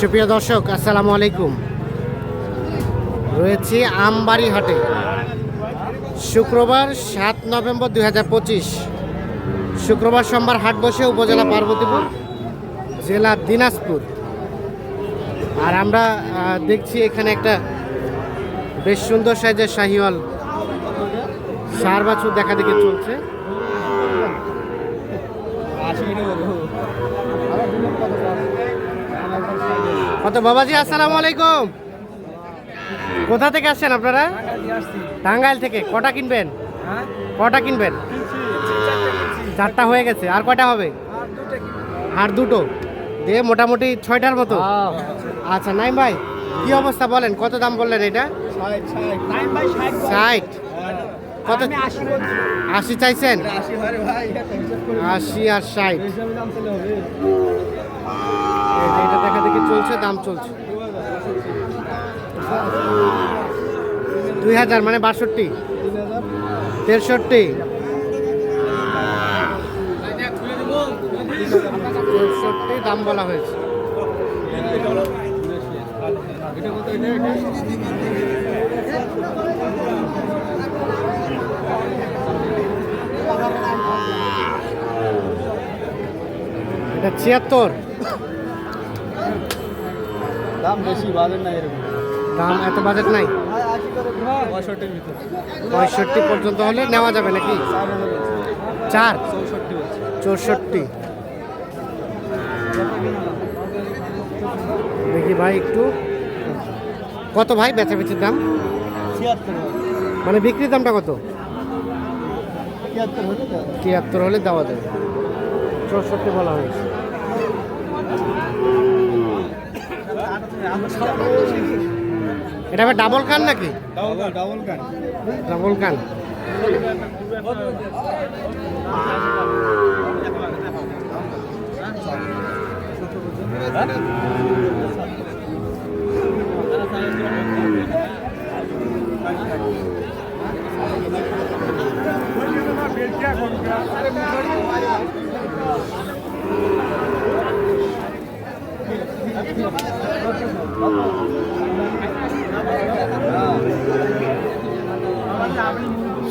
সুপ্রিয় দর্শক, আসসালামু আলাইকুম। রয়েছি আমবাড়ি হাটে শুক্রবার সাত নভেম্বর দু হাজার পঁচিশ। শুক্রবার সোমবার হাট বসে উপজেলা পার্বতীপুর, জেলা দিনাজপুর। আর আমরা দেখছি এখানে একটা বেশ সুন্দর সাইজের শাহিওয়াল সার বাছুর দেখা দেখে চলছে। কত বাবাজি, আসসালামু আলাইকুম। কোথা থেকে আসছেন আপনারা? টাঙ্গাইল থেকে। কটা কিনবেন? কটা কিনবেন? চারটা হয়ে গেছে। আর কটা হবে? আর দুটো। দিয়ে মোটামুটি ছয়টার মতো। আচ্ছা নাইম ভাই, কি অবস্থা বলেন? কত দাম বললেন এটা? ষাট। কত? আশি চাইছেন? আশি আর ষাট। চলছে দাম চলছে। দুই হাজার মানে বাষট্টি। তেষট্টি। চৌষট্টি দাম বলা হয়েছে। ছিয়াত্তর। দাম বেশি বাজেট নাই এরকম। দাম এত বাজেট নাই? পঁয়ষট্টির ভিতরে। পঁয়ষট্টি পর্যন্ত হলে নেওয়া যাবে নাকি? চার চৌষট্টি চৌষট্টি। দেখি ভাই একটু। কত ভাই বেচা বেচির দাম মানে বিক্রির দামটা কত? তিয়াত্তর হলে দেওয়া যাবে। চৌষট্টি বলা হয়েছে। এটা ডাবল কান নাকি? ডাবল গান ডাবল কান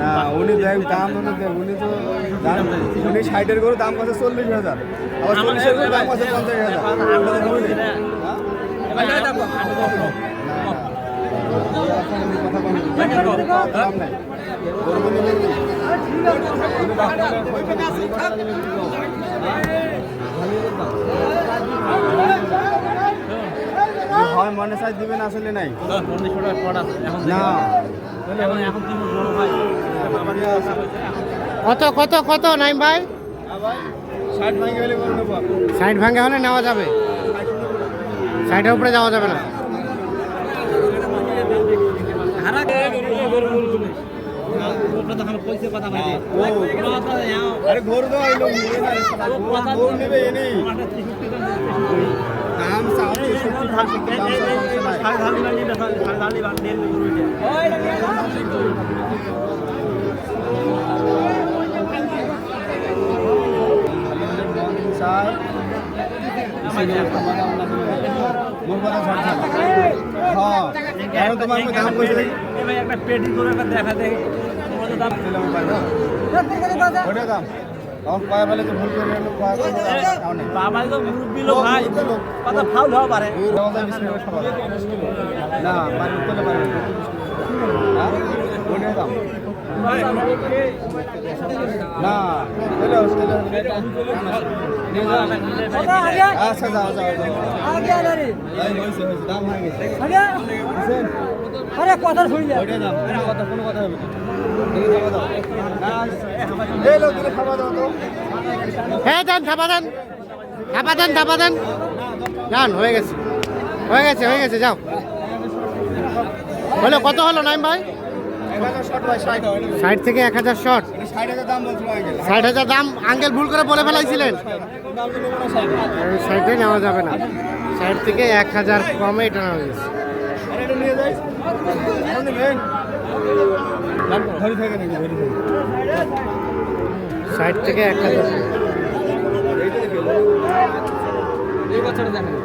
না উনি দেখ দাম উনি তো দাম উনি ষাটের গরু দাম আছে চল্লিশ হাজার আবার চল্লিশের গরু দাম আছে পঞ্চাশ হাজার। হ্যাঁ? নাই। হয় মনে চাই দিবেন আসলে নাই। না। কত কত কত নাইম ভাই? সাইড ভাঙ্গা হলে নেওয়া যাবে। সাইডের উপরে যাওয়া যাবে না। আরে নেবে পেটি করে একটা দেখা দেয় তোমাদের দাম দিলে আমি পারব ওটা দাম তখন কয়া বলে যে ভুল করে বাবা তো মুরব্বী লোক ভাই কথা ফাউল হওয়া পারে। না হ্যাঁ? ওটা দাম না আচ্ছা যাও যাও দাম হয়ে গেছে? আরে কথা শুনি দাম কোনো কথা কোনো কথা হবে না। এই খাওয়া দাও। না এই লোক দিলে খাওয়া দাও তো। হ্যাঁ দেন থাপা দেন। থাপা দেন থাপা দেন। যান হয়ে গেছে। হয়ে গেছে হয়ে গেছে যাও। হলো কত হলো নাইম ভাই? শর্ট ষাট। থেকে এক হাজার শর্ট ষাট হাজার দাম বলছিল আগে। ষাট হাজার দাম আঙ্কেল ভুল করে বলে ফেলাইছিলেন। ষাটে। নেওয়া যাবে না। ষাট থেকে এক হাজার কমে এটা নেওয়া গেছে আরে এটা নিয়ে যাই এখন নেবেন ধরে থাকে নাকি ধরে থাকে ষাট থেকে এক হাজার। এই বছরে দেখেন।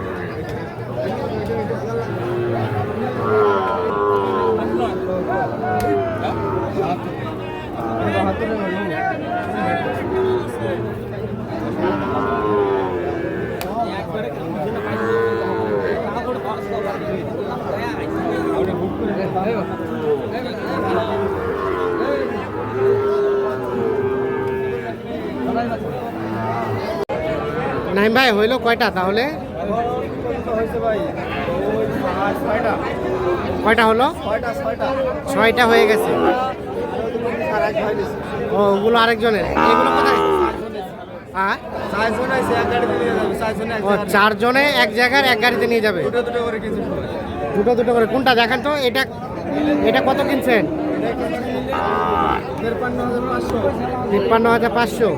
নাইম ভাই, হইল কয়টা তাহলে? কয়টা হলো? ছয়টা হয়ে গেছে। ও, ওগুলো আরেকজনের। এগুলো কোথায়? চারজন এক জায়গার এক গাড়িতে নিয়ে যাবে। দুটো দুটো করে। কোনটা? দেখেন তো, এটা এটা কত কিনছেন? তিপ্পান্ন হাজার পাঁচশো।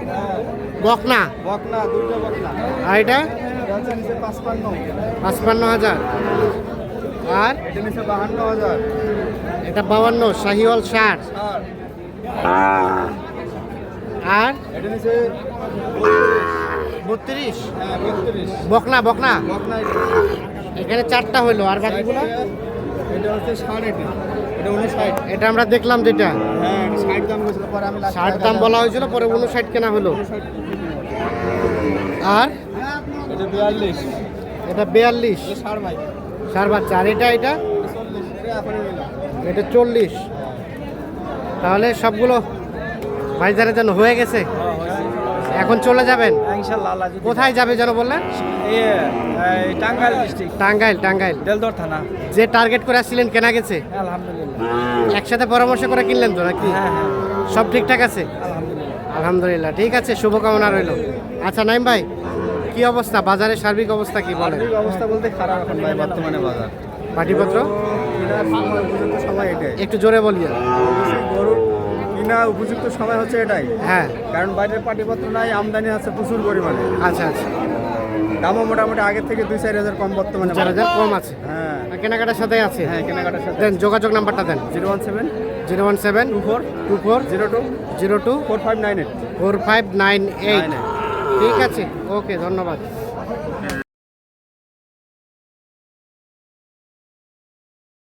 বকনা? বকনা দুটো বকনা। আর এটা? পাঁচপান্ন। হাজার। আর? বাহান্ন হাজার। এটা বাউান্ন শাহিওয়াল ষাট। আর? বত্রিশ। হ্যাঁ বকনা বকনা। বকনা এখানে চারটা হইল আর বাকিগুলো? এটা হচ্ছে ষাট এটা। এটা উনষাট এটা আমরা দেখলাম যেটা। হ্যাঁ ষাট দাম বলছিল পরে আমি ষাট দাম বলা হয়েছিল পরে উনষাট কেনা হলো। আর? এটা বিয়াল্লিশ। এটা বিয়াল্লিশ। ষাট ভাই। চার বাচ্চা। আর এটা এটা? চল্লিশ। এটা চল্লিশ। তাহলে সবগুলো ভাইজারের জন্য হয়ে গেছে? এখন চলে যাবেন ইনশাআল্লাহ আল্লাহ যদি কোথায় যাবে যেন বললেন এই টাঙ্গাইল ডিস্ট্রিক্ট টাঙ্গাইল টাঙ্গাইল দেলদর থানা যে টার্গেট করে আসছিলেন কেনা গেছে আলহামদুলিল্লাহ একসাথে পরামর্শ করে কিনলেন তো নাকি হ্যাঁ হ্যাঁ সব ঠিকঠাক আছে আলহামদুলিল্লাহ আলহামদুলিল্লাহ ঠিক আছে শুভকামনা রইল আচ্ছা নাইম ভাই কি অবস্থা বাজারের সার্বিক অবস্থা কি বলেন অবস্থা বলতে খারাপ এখন ভাই বর্তমানে বাজার পাটিপত্র একটু জোরে বলিয়ে গরুর কিনা উপযুক্ত সময় হচ্ছে এটাই। হ্যাঁ। কারণ বাইরের পাটিপত্র নাই আমদানি আছে প্রচুর পরিমাণে। আচ্ছা আচ্ছা। দামও মোটামুটি আগের থেকে দুই চার হাজার কম বর্তমানে। চার হাজার কম আছে। হ্যাঁ। কেনাকাটার সাথে আছে? হ্যাঁ কেনাকাটার সাথে দেন যোগাযোগ নাম্বারটা দেন। Zero one seven zero one seven two four two four zero two zero two four five nine eight. Four five nine eight. ঠিক আছে। ওকে ধন্যবাদ।